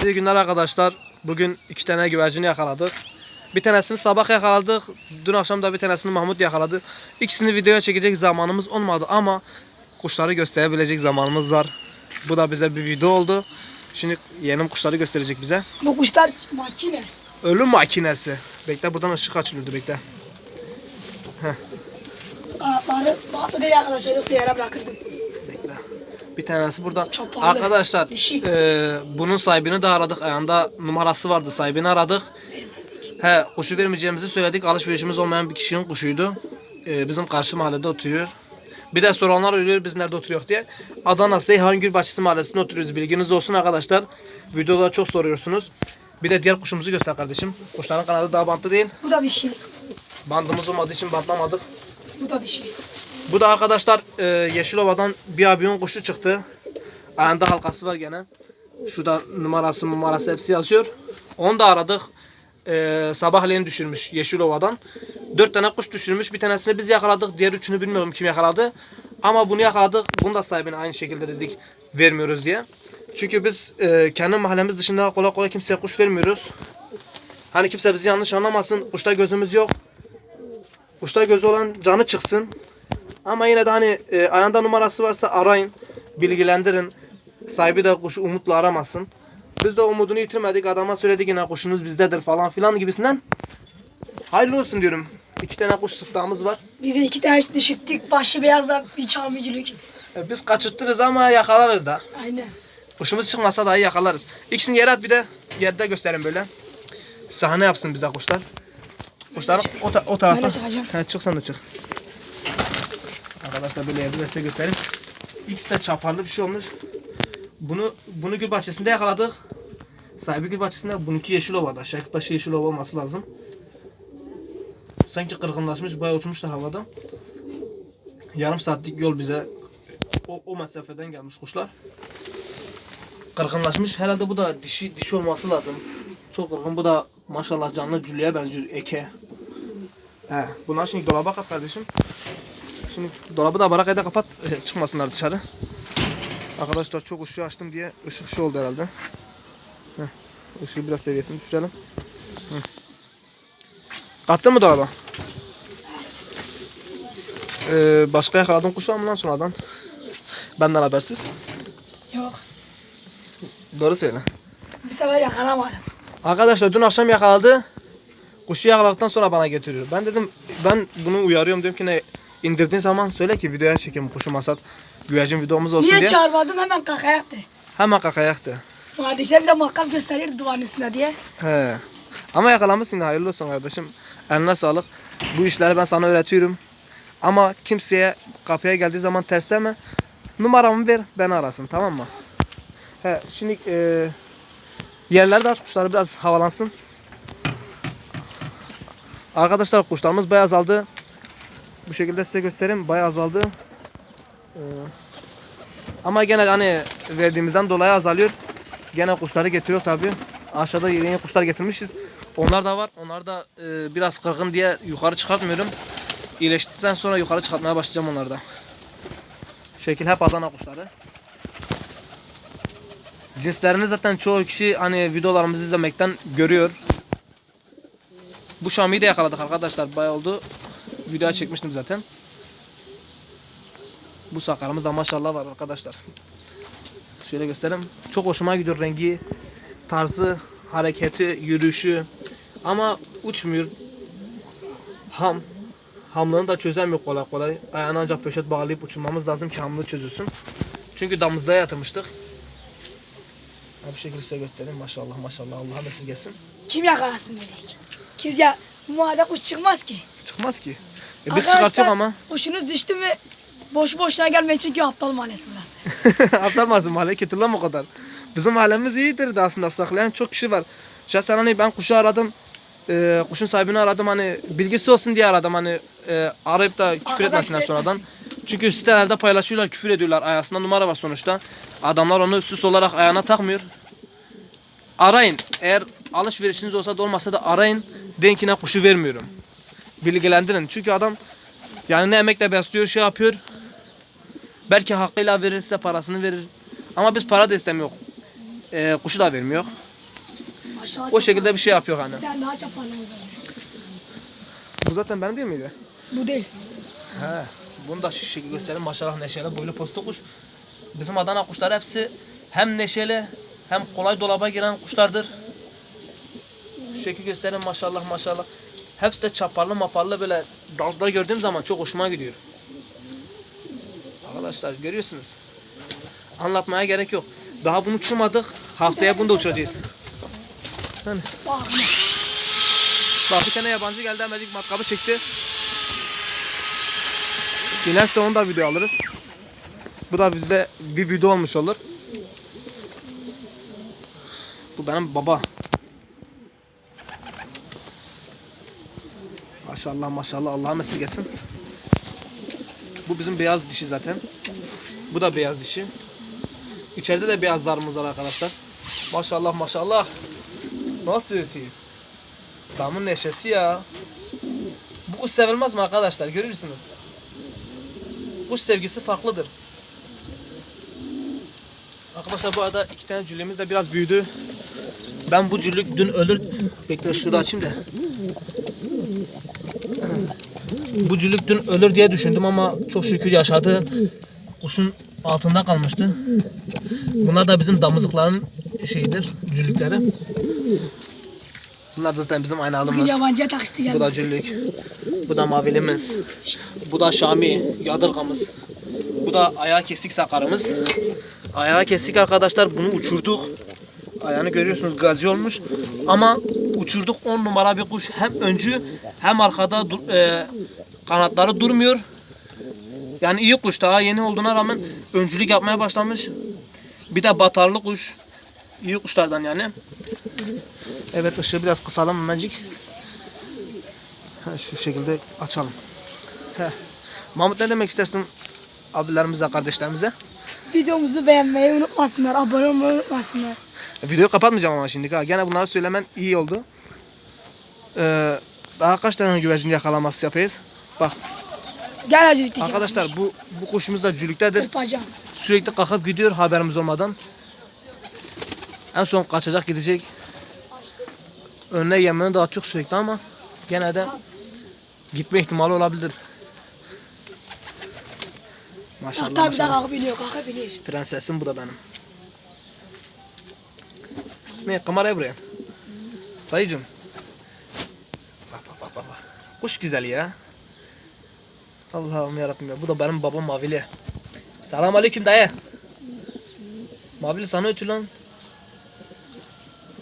İyi günler arkadaşlar. Bugün iki tane güvercini yakaladık. Bir tanesini sabah yakaladık. Dün akşam da bir tanesini Mahmut yakaladı. İkisini videoya çekecek zamanımız olmadı ama kuşları gösterebilecek zamanımız var. Bu da bize bir video oldu. Şimdi yenim kuşları gösterecek bize. Bu kuşlar makine. Ölüm makinesi. Bekle buradan ışık açılıyordu bekle. Kanatları bahtı değil arkadaşlar. Yoksa yere bırakırdım. Bir tanesi burada. Çok pahalı. Arkadaşlar Dişi. eee, bunun sahibini de aradık. Ayağında numarası vardı. Sahibini aradık. He kuşu vermeyeceğimizi söyledik. Alışverişimiz olmayan bir kişinin kuşuydu. Eee, bizim karşı mahallede oturuyor. Bir de soranlar oluyor biz nerede oturuyor diye. Adana Seyhan Gülbaşçısı mahallesinde oturuyoruz. Bilginiz olsun arkadaşlar. Videoda çok soruyorsunuz. Bir de diğer kuşumuzu göster kardeşim. Kuşların kanadı daha bantlı değil. Bu da bir şey. Bandımız olmadığı için bantlamadık. Bu da şey. Bu da arkadaşlar e, Yeşilova'dan bir abiyon kuşu çıktı. Ayağında halkası var gene. Şurada numarası numarası hepsi yazıyor. Onu da aradık. E, sabahleyin düşürmüş Yeşilova'dan. Dört tane kuş düşürmüş. Bir tanesini biz yakaladık. Diğer üçünü bilmiyorum kim yakaladı. Ama bunu yakaladık. Bunu da sahibine aynı şekilde dedik vermiyoruz diye. Çünkü biz e, kendi mahallemiz dışında kolay kolay kimseye kuş vermiyoruz. Hani kimse bizi yanlış anlamasın. Kuşta gözümüz yok. Kuşta gözü olan canı çıksın. Ama yine de hani e, ayağında numarası varsa arayın, bilgilendirin. Sahibi de kuşu umutla aramasın. Biz de umudunu yitirmedik. Adama söyledik yine kuşunuz bizdedir falan filan gibisinden. Hayırlı olsun diyorum. İki tane kuş sıftağımız var. Biz de iki tane düşüktük. Başı beyazla bir çarmıcılık. E, biz kaçırtırız ama yakalarız da. Aynen. Kuşumuz çıkmasa dahi yakalarız. İkisini yere at bir de yerde gösterin böyle. Sahne yapsın bize kuşlar. Kuşlar o, ta- o tarafa. De çıkacağım. He, çık sen de çık. Arkadaşlar böyle de size göstereyim. İkisi de çaparlı bir şey olmuş. Bunu bunu gül bahçesinde yakaladık. Sahibi gül bahçesinde bununki Yeşilova'da. Şehirbaşı Yeşilova olması lazım. Sanki kırgınlaşmış bayağı uçmuşlar havada. Yarım saatlik yol bize o, o mesafeden gelmiş kuşlar. Kırgınlaşmış. Herhalde bu da dişi dişi olması lazım. Çok kırgın. Bu da maşallah canlı cülüye benziyor. Eke. He, bunlar şimdi dolaba kat kardeşim. Şimdi dolabı da barakayı da kapat e, çıkmasınlar dışarı. Arkadaşlar çok ışığı açtım diye ışık şey oldu herhalde. Heh, ışığı biraz seviyesini düşürelim. Hı. Attın mı dolaba? Ee, başka yakaladığın kuş var mı lan sonradan? Benden habersiz. Yok. Doğru söyle. Bir sefer yakalamadım. Arkadaşlar dün akşam yakaladı. Kuşu yakaladıktan sonra bana getiriyor. Ben dedim ben bunu uyarıyorum diyorum ki ne indirdiğin zaman söyle ki videoya çekeyim kuşu masat. Güvercin videomuz olsun Niye diye. çağırmadım hemen kaka yaktı. Hemen kakayaktı. Madikler bir de makam gösterir duvarın üstünde diye. He. Ama yakalamışsın hayırlı olsun kardeşim. Eline sağlık. Bu işleri ben sana öğretiyorum. Ama kimseye kapıya geldiği zaman ters deme. Numaramı ver beni arasın tamam mı? He şimdi e, yerlerde aç kuşları biraz havalansın. Arkadaşlar kuşlarımız bayağı azaldı. Bu şekilde size göstereyim bayağı azaldı. Ee, ama gene hani verdiğimizden dolayı azalıyor. Gene kuşları getiriyor tabi. Aşağıda yeni kuşlar getirmişiz. Onlar da var. Onlar da e, biraz kırgın diye yukarı çıkartmıyorum. İyileştikten sonra yukarı çıkartmaya başlayacağım onları da. Şekil hep Adana kuşları. Cinslerini zaten çoğu kişi hani videolarımızı izlemekten görüyor. Bu Şami'yi de yakaladık arkadaşlar. Bayağı oldu. Video çekmiştim zaten. Bu sakarımız da maşallah var arkadaşlar. Şöyle göstereyim. Çok hoşuma gidiyor rengi, tarzı, hareketi, yürüyüşü. Ama uçmuyor. Ham. Hamlığını da çözemiyor kolay kolay. Ayağına ancak poşet bağlayıp uçurmamız lazım ki hamlığı çözülsün. Çünkü damızda yatırmıştık. Ha, bu şekilde size göstereyim. Maşallah maşallah. Allah'a esirgesin. Kim yakalasın melek? Kimse ya bu madde kuş çıkmaz ki. Çıkmaz ki. E biz çıkartıyoruz ama. Kuşunuz düştü mü boş boşuna gelmeyin çünkü aptal mahallesi burası. Atlamazsın mahalle kötüleme o kadar. Bizim mahallemiz iyidir de aslında saklayan çok kişi var. Şahsen hani ben kuşu aradım. E, kuşun sahibini aradım hani bilgisi olsun diye aradım hani e, arayıp da küfür Arkadan etmesinler küfür sonradan. etmesin. Çünkü sitelerde paylaşıyorlar küfür ediyorlar ayağısında numara var sonuçta. Adamlar onu süs olarak ayağına takmıyor. Arayın eğer alışverişiniz olsa da olmasa da arayın deyin ki ne kuşu vermiyorum. Bilgilendirin çünkü adam yani ne emekle besliyor şey yapıyor. Belki hakkıyla verirse parasını verir. Ama biz para da istemiyor. Ee, kuşu da vermiyor. Maşallah O şekilde bir şey yapıyor hani. Bir tane daha çapanımız var. Bu zaten benim değil miydi? Bu değil. He. Bunu da şu şekilde göstereyim. Maşallah neşeli boylu postu kuş. Bizim Adana kuşları hepsi hem neşeli hem kolay dolaba giren kuşlardır. Şu şekil göstereyim maşallah maşallah. Hepsi de çaparlı maparlı böyle dalda gördüğüm zaman çok hoşuma gidiyor. Arkadaşlar görüyorsunuz. Anlatmaya gerek yok. Daha bunu uçurmadık. Haftaya bunu da uçuracağız. Bak. Bak bir tane yabancı geldi hemencik matkabı çekti. Dilerse onu da video alırız. Bu da bize bir video olmuş olur. Bu benim baba. Maşallah maşallah Allah'a esirgesin. Bu bizim beyaz dişi zaten. Bu da beyaz dişi. İçeride de beyazlarımız var arkadaşlar. Maşallah maşallah. Nasıl ötüyor? Damın neşesi ya. Bu kuş sevilmez mi arkadaşlar? Görürsünüz. Kuş sevgisi farklıdır. Arkadaşlar bu arada iki tane cüllemiz de biraz büyüdü. Ben bu cüllük dün ölür... Bekle şurada açayım da. Bu cüllük dün ölür diye düşündüm ama çok şükür yaşadı. Kuşun altında kalmıştı. Bunlar da bizim damızlıkların şeyidir, cüllükleri. Bunlar zaten bizim yabancıya takıştı Bu da cüllük. Bu da mavilimiz. Bu da Şami yadırgamız. Bu da ayağı kesik sakarımız. Ayağı kesik arkadaşlar bunu uçurduk. Ayağını görüyorsunuz gazi olmuş. Ama uçurduk 10 numara bir kuş. Hem öncü hem arkada dur- e, kanatları durmuyor. Yani iyi kuş daha yeni olduğuna rağmen öncülük yapmaya başlamış. Bir de batarlı kuş. İyi kuşlardan yani. Evet ışığı biraz kısalım hemencik. Şu şekilde açalım. Heh. Mahmut ne demek istersin abilerimize, kardeşlerimize? Videomuzu beğenmeyi unutmasınlar. Abone olmayı unutmasınlar. Videoyu kapatmayacağım ama şimdi. Ha. Gene bunları söylemen iyi oldu. Ee, daha kaç tane güvercin yakalaması yapayız? Bak Gel acılıktaki. arkadaşlar bu bu kuşumuz da cülüktedir. Kırpacağız. Sürekli kalkıp gidiyor haberimiz olmadan. En son kaçacak gidecek. Önüne yemeğini dağıtıyor sürekli ama gene de gitme ihtimali olabilir. Maşallah Hatta bir daha kalkabiliyor. Kalkabiliyor. Prensesim bu da benim. Ne kameraya buraya. Dayıcım. Bak bak bak bak. Kuş güzel ya. Allah'ım yarabbim ya. Bu da benim babam Mavili. Selam aleyküm dayı. Mavili sana ötü lan.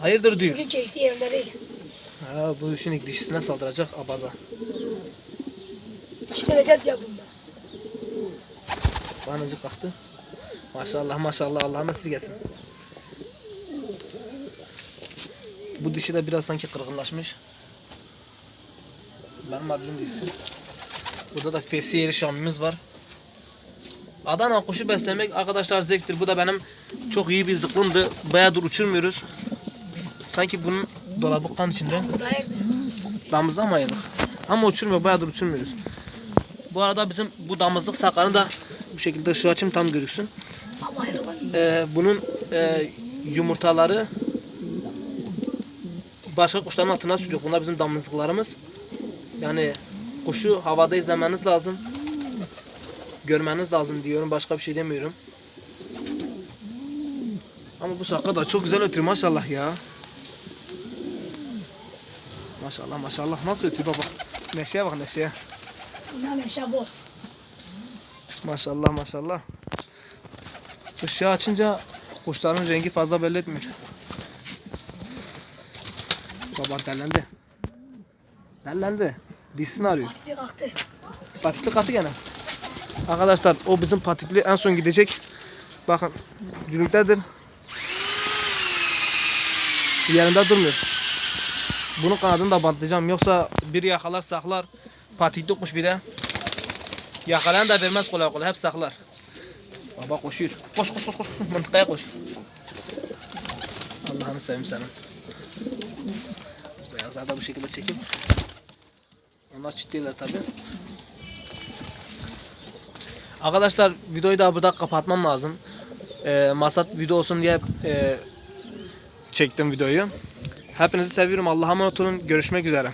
Hayırdır diyor. Bugün değil. Ha, bu şimdi dişisine saldıracak abaza. İşleneceğiz ya bunda. Banıcı kalktı. Maşallah maşallah Allah'ın esirgesin. Bu dişi de biraz sanki kırgınlaşmış. Benim abim dişi. Burada da fesiyeri şamimiz var. Adana kuşu beslemek arkadaşlar zevktir. Bu da benim çok iyi bir zıklımdı. Bayağıdır uçurmuyoruz. Sanki bunun dolabı kan içinde. Damızda mı ayırdık? Ama uçurmuyor, bayağıdır uçurmuyoruz. Bu arada bizim bu damızlık sakarını da bu şekilde ışığı açayım tam görüksün. Ee, bunun e, yumurtaları başka kuşların altına sürüyor. Bunlar bizim damızlıklarımız. Yani kuşu havada izlemeniz lazım. Görmeniz lazım diyorum. Başka bir şey demiyorum. Ama bu sakar da çok güzel ötüyor maşallah ya. Maşallah maşallah. Nasıl ötüyor baba? Neşeye bak neşeye. Bunlar neşe bu. Maşallah maşallah. Işığı açınca kuşların rengi fazla belli etmiyor. Baba dellendi. Dellendi. Dişsini arıyor. Bir kalktı. Patikli gene. Arkadaşlar o bizim patikli en son gidecek. Bakın cülüktedir. Yerinde durmuyor. Bunun kanadını da bantlayacağım. Yoksa biri yakalar saklar. Patikli kuş bir de. Yakalayan da vermez kolay kolay. Hep saklar. Baba koşuyor. Koş koş koş koş. Mıntıkaya koş. Allah'ını seveyim senin. Beyazlar da bu şekilde çekeyim. Onlar çitliler tabi. Arkadaşlar videoyu da burada kapatmam lazım. Ee, masat video olsun diye e, çektim videoyu. Hepinizi seviyorum. Allah'a emanet olun. Görüşmek üzere.